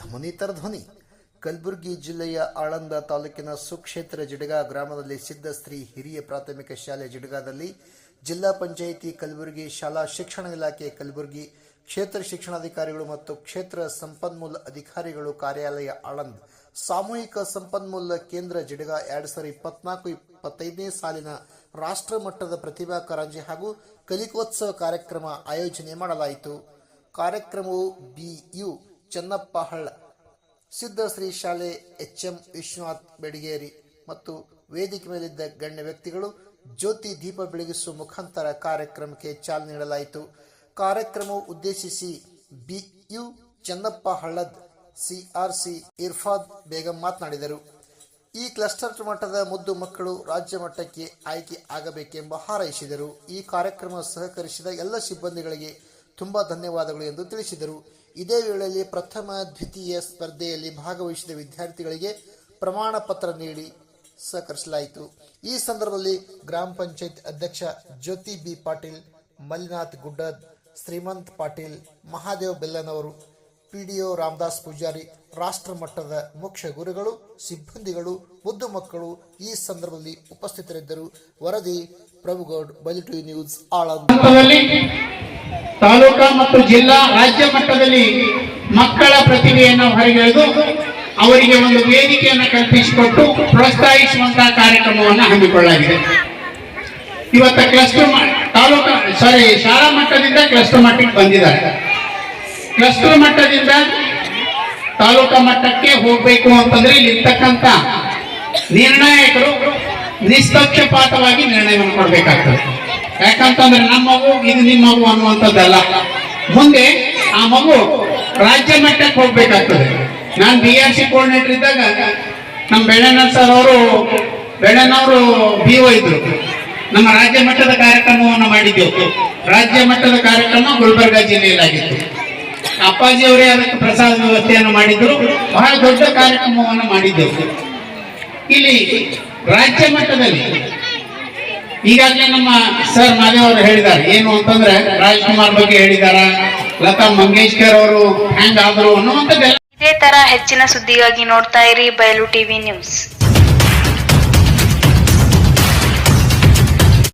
ಧ್ವನಿತರ ಧ್ವನಿ. ಕಲಬುರಗಿ ಜಿಲ್ಲೆಯ ಆಳಂದ ತಾಲೂಕಿನ ಸುಕ್ಷೇತ್ರ ಜಿಡಗ ಗ್ರಾಮದಲ್ಲಿ ಸಿದ್ಧಶ್ರೀ ಹಿರಿಯ ಪ್ರಾಥಮಿಕ ಶಾಲೆ ಜಿಡಗಾದಲ್ಲಿ ಜಿಲ್ಲಾ ಪಂಚಾಯಿತಿ ಕಲಬುರಗಿ ಶಾಲಾ ಶಿಕ್ಷಣ ಇಲಾಖೆ ಕಲಬುರಗಿ ಕ್ಷೇತ್ರ ಶಿಕ್ಷಣಾಧಿಕಾರಿಗಳು ಮತ್ತು ಕ್ಷೇತ್ರ ಸಂಪನ್ಮೂಲ ಅಧಿಕಾರಿಗಳು ಕಾರ್ಯಾಲಯ ಆಳಂದ್. ಸಾಮೂಹಿಕ ಸಂಪನ್ಮೂಲ ಕೇಂದ್ರ ಜಿಡಗ ಎರಡ್ ಸಾವಿರದ ಇಪ್ಪತ್ನಾಲ್ಕು ಇಪ್ಪತ್ತೈದನೇ ಸಾಲಿನ ರಾಷ್ಟ್ರ ಮಟ್ಟದ ಪ್ರತಿಭಾ ಕಾರಂಜಿ ಹಾಗೂ ಕಲಿಕೋತ್ಸವ ಕಾರ್ಯಕ್ರಮ ಆಯೋಜನೆ ಮಾಡಲಾಯಿತು. ಕಾರ್ಯಕ್ರಮವು ಬಿಯು ಚನ್ನಪ್ಪ ಹಳ್ಳ ಸಿದ್ಧಶ್ರೀ ಶಾಲೆ ಎಚ್ ಎಂ ವಿಶ್ವನಾಥ್ ಬೆಡಗೇರಿ ಮತ್ತು ವೇದಿಕೆ ಮೇಲಿದ್ದ ಗಣ್ಯ ವ್ಯಕ್ತಿಗಳು ಜ್ಯೋತಿ ದೀಪ ಬೆಳಗಿಸುವ ಮುಖಾಂತರ ಕಾರ್ಯಕ್ರಮಕ್ಕೆ ಚಾಲನೆ ನೀಡಲಾಯಿತು. ಕಾರ್ಯಕ್ರಮವು ಉದ್ದೇಶಿಸಿ B U Channappa Hallad C R C Irfad Begum ಮಾತನಾಡಿದರು. ಈ ಕ್ಲಸ್ಟರ್ ಮಟ್ಟದ ಮುದ್ದು ಮಕ್ಕಳು ರಾಜ್ಯ ಮಟ್ಟಕ್ಕೆ ಆಯ್ಕೆ ಆಗಬೇಕೆಂಬ ಹಾರೈಸಿದರು. ಈ ಕಾರ್ಯಕ್ರಮ ಸಹಕರಿಸಿದ ಎಲ್ಲ ಸಿಬ್ಬಂದಿಗಳಿಗೆ ತುಂಬಾ ಧನ್ಯವಾದಗಳು ಎಂದು ತಿಳಿಸಿದರು. ಇದೇ ವೇಳೆಯಲ್ಲಿ ಪ್ರಥಮ, ದ್ವಿತೀಯ ಸ್ಪರ್ಧೆಯಲ್ಲಿ ಭಾಗವಹಿಸಿದ ವಿದ್ಯಾರ್ಥಿಗಳಿಗೆ ಪ್ರಮಾಣ ಪತ್ರ ನೀಡಿ ಸಹಕರಿಸಲಾಯಿತು. ಈ ಸಂದರ್ಭದಲ್ಲಿ ಗ್ರಾಮ ಪಂಚಾಯತ್ ಅಧ್ಯಕ್ಷ ಜ್ಯೋತಿ ಬಿ ಪಾಟೀಲ್, ಮಲ್ಲಿನಾಥ್ ಗುಡ್ಡದ್ ಶ್ರೀಮಂತ್ ಪಾಟೀಲ್, ಮಹಾದೇವ್ ಬೆಲ್ಲನವರು ಪಿಡಿಒ ರಾಮದಾಸ್ ಪೂಜಾರಿ, ರಾಷ್ಟ್ರ ಮಟ್ಟದ ಮುಖ್ಯ ಗುರುಗಳು, ಸಿಬ್ಬಂದಿಗಳು, ಮುದ್ದು ಮಕ್ಕಳು ಈ ಸಂದರ್ಭದಲ್ಲಿ ಉಪಸ್ಥಿತರಿದ್ದರು. ವರದಿ ಪ್ರಭುಗೌಡ್ ಬಲಿಟು ನ್ಯೂಸ್ ಹಂತದಲ್ಲಿ ತಾಲೂಕಾ ಮತ್ತು ಜಿಲ್ಲಾ ರಾಜ್ಯ ಮಟ್ಟದಲ್ಲಿ ಮಕ್ಕಳ ಪ್ರತಿಭೆಯನ್ನು ಹೊರಗೆಳೆದು ಅವರಿಗೆ ಒಂದು ವೇದಿಕೆಯನ್ನು ಕಲ್ಪಿಸಿಕೊಟ್ಟು ಪ್ರೋತ್ಸಾಹಿಸುವಂತಹ ಕಾರ್ಯಕ್ರಮವನ್ನು ಹಮ್ಮಿಕೊಳ್ಳಲಾಗಿದೆ. ಇವತ್ತ ಕ್ಲಸ್ಟರ್ ತಾಲೂಕಾ ಸಾರಿ ಶಾಲಾ ಮಟ್ಟದಿಂದ ಕ್ಲಸ್ಟರ್ ಮಟ್ಟಕ್ಕೆ ಬಂದಿದ್ದಾರೆ. ಕ್ಲಸ್ಟರ್ ಮಟ್ಟದಿಂದ ತಾಲೂಕಾ ಮಟ್ಟಕ್ಕೆ ಹೋಗ್ಬೇಕು ಅಂತಂದ್ರೆ ಇಲ್ಲಿರ್ತಕ್ಕಂಥ ನಿರ್ಣಾಯಕರು ನಿಷ್ಪಕ್ಷಪಾತವಾಗಿ ನಿರ್ಣಯವನ್ನು ಕೊಡ್ಬೇಕಾಗ್ತದೆ. ಯಾಕಂತಂದ್ರೆ ನಮ್ಮ ಮಗು ಇದು ನಿಮ್ಮ ಮಗು ಅನ್ನುವಂಥದ್ದಲ್ಲ. ಮುಂದೆ ಆ ಮಗು ರಾಜ್ಯ ಮಟ್ಟಕ್ಕೆ ಹೋಗ್ಬೇಕಾಗ್ತದೆ. ನಾನು ಬಿ ಆರ್ ಸಿ ಕೋರ್ಡಿನೇಟರ್ ಇದ್ದಾಗ ನಮ್ಮ ಬೆಳ್ಳಣ್ಣ ಸರ್ ಅವರು ಬೆಳ್ಳಣ್ಣವರು ಬಿ ಒ ಇದ್ರು. ನಮ್ಮ ರಾಜ್ಯ ಮಟ್ಟದ ಕಾರ್ಯಕ್ರಮವನ್ನು ಮಾಡಿದ್ದೆವು ರಾಜ್ಯ ಮಟ್ಟದ ಕಾರ್ಯಕ್ರಮ ಗುಲ್ಬರ್ಗ ಜಿಲ್ಲೆಯಲ್ಲಾಗಿತ್ತು. ಅಪ್ಪಾಜಿ ಅವರೇ ಅದಕ್ಕೆ ಪ್ರಸಾದ ವ್ಯವಸ್ಥೆಯನ್ನು ಮಾಡಿದ್ರು. ಬಹಳ ದೊಡ್ಡ ಕಾರ್ಯಕ್ರಮವನ್ನು ಮಾಡಿದ್ದೆವು ಇಲ್ಲಿ ರಾಜ್ಯ ಮಟ್ಟದಲ್ಲಿ ಈಗಾಗಲೇ ನಮ್ಮ ಸರ್ ಮಾದೇವ್ ಅವರು ಹೇಳಿದ್ದಾರೆ. ಏನು ಅಂತಂದ್ರೆ ರಾಜ್ಕುಮಾರ್ ಬಗ್ಗೆ ಹೇಳಿದಾರ? ಲತಾ ಮಂಗೇಶ್ಕರ್ ಅವರು ಹ್ಯಾಂಗ್ ಆದ್ರು ಅನ್ನುವಂಥದ್ದೆಲ್ಲ ಇದೇ ತರ ಹೆಚ್ಚಿನ ಸುದ್ದಿಗಾಗಿ ನೋಡ್ತಾ ಇರಿ ಬಯಲು ಟಿವಿ ನ್ಯೂಸ್.